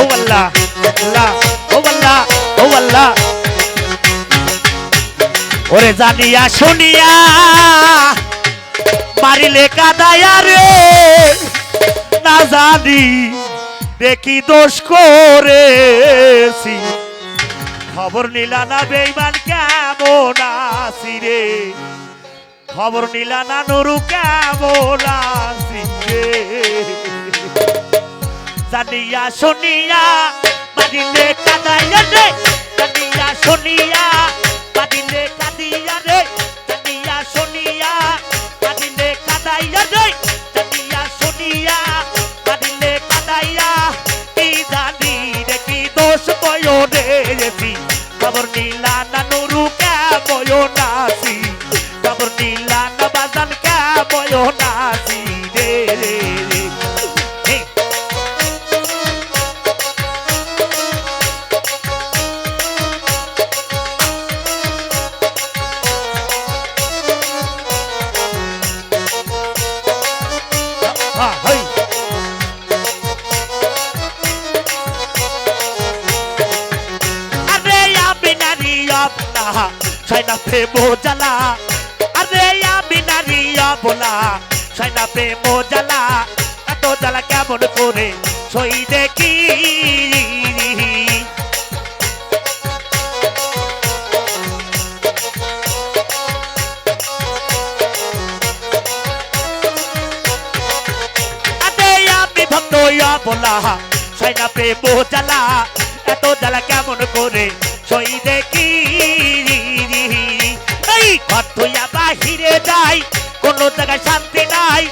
ও আল্লাহ আল্লাহ ও আল্লাহ ও আল্লাহ ওরে জানিয়া শুনিয়া মারিলে কাদায়া রে না জানি দেখি দোষ করেছি খবর নিলা না বেইমান কেমন আছি রে খবর নিলা না নুরু কেমন আছি রে জানিয়া শুনিয়া বাদিলে কাদাইয়া রে, জানিয়া শুনিয়া বাদিলে কাদিয়া রে, জানিয়া শুনিয়া বাদিলে কাদাইয়া রে। সাইনা প্রেম জ্বালা আরে আমি নারী বলা সাইনা প্রেম জ্বালা এত জ্বালা কেমন করে সই দেখি? বলা সাইনা প্রেম জ্বালা এত জ্বালা কেমন করে সই দেখি? থইয়া বাহিরে যাই জায়গায় শান্তি নাই।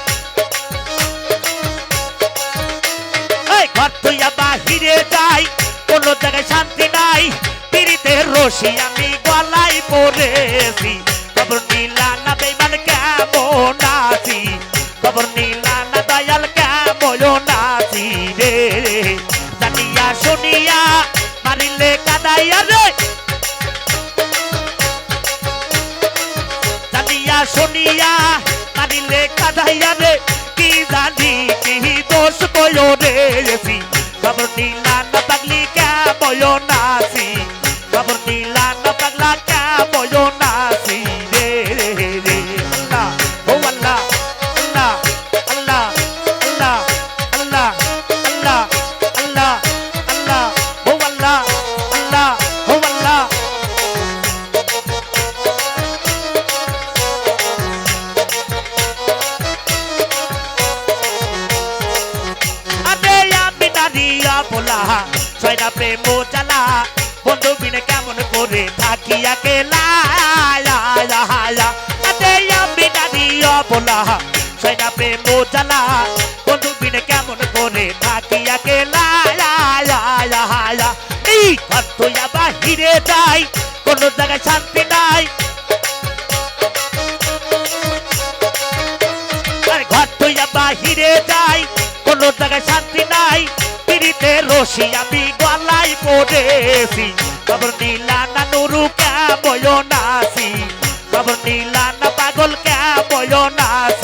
ঘর থইয়া বাহিরে যাই, কোনো জায়গায় শান্তি নাই। পিড়িতে রশি আমি গলাই পড়েছি খবর নীলা না বেমান কেমন আছি? খবর নীলা না দয়াল কেমন রে? জানিয়া শুনিয়া মারিলে কাদাইয়া শুনিয়া মারিলে কাদাইয়া রে, কি জানি কি দোষ বয় রে এসি। খবর নীলা না পাগলি কে বয় নাসি খবর নীলা না পাগলা কে বয় নাসি রে রে রে, আল্লাহ, ও আল্লাহ আল্লাহ আল্লাহ আল্লাহ আল্লাহ আল্লাহ। ছয়টা প্রেম জ্বালা বন্ধু বিনে কেমন করে থাকি একেলা বলা ছয়টা প্রেম বন্ধু বিনে কেমন করে বাহিরে যাই জায়গায় শান্তি নাই। বাহিরে যাই, কোনো জায়গায় শান্তি নাই। পিড়িতে আমি Desi, Babernila na Nuru, Caboyonasi, Babernila na Pagol, Caboyonasi.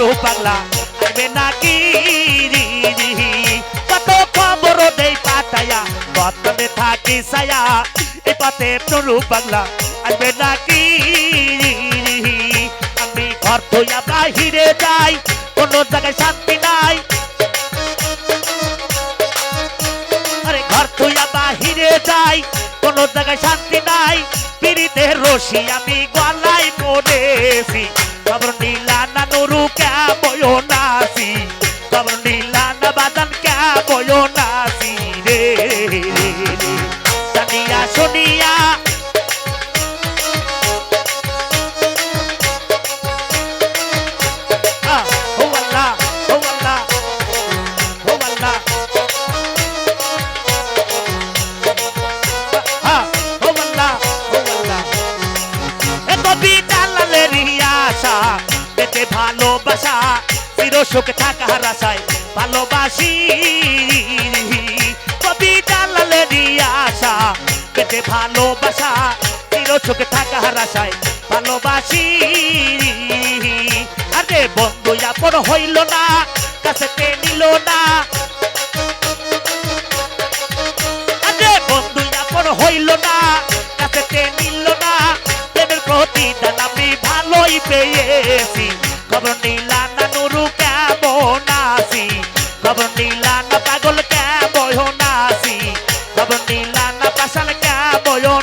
Nuru পাগলা আসবে নাকি। কত খবর দেই পাঠায়া বাদ পানে থাকে সায়া এই পথে নুরু পাগলা। আসবে নাকি। আমি ঘর থইয়া বাহিরে যাই। কোনো জায়গায় শান্তি নাই। আরে ঘর থইয়া বাহিরে যাই। কোনো জায়গায় শান্তি নাই। পিড়িতে রশি আমি গলাই পড়েছি খবর নীলা সুখে থাকার আশায় ভালোবাসি। কবিতা লালেরই আশা, পেতে ভালোবাসা সুখে থাকার আশায় ভালোবাসি। আরে বন্ধু, আপন হইল না, কাছে নিল না। আরে বন্ধু, আপন হইল না, কাছে নিল না। প্রেমের প্রতিদান আমি ভালোই পেয়েছি। খবর নিলা না নুরু কেমন নীলা না পাগল কে বয় নাসি। খবর নীলা না পাশাল কেমন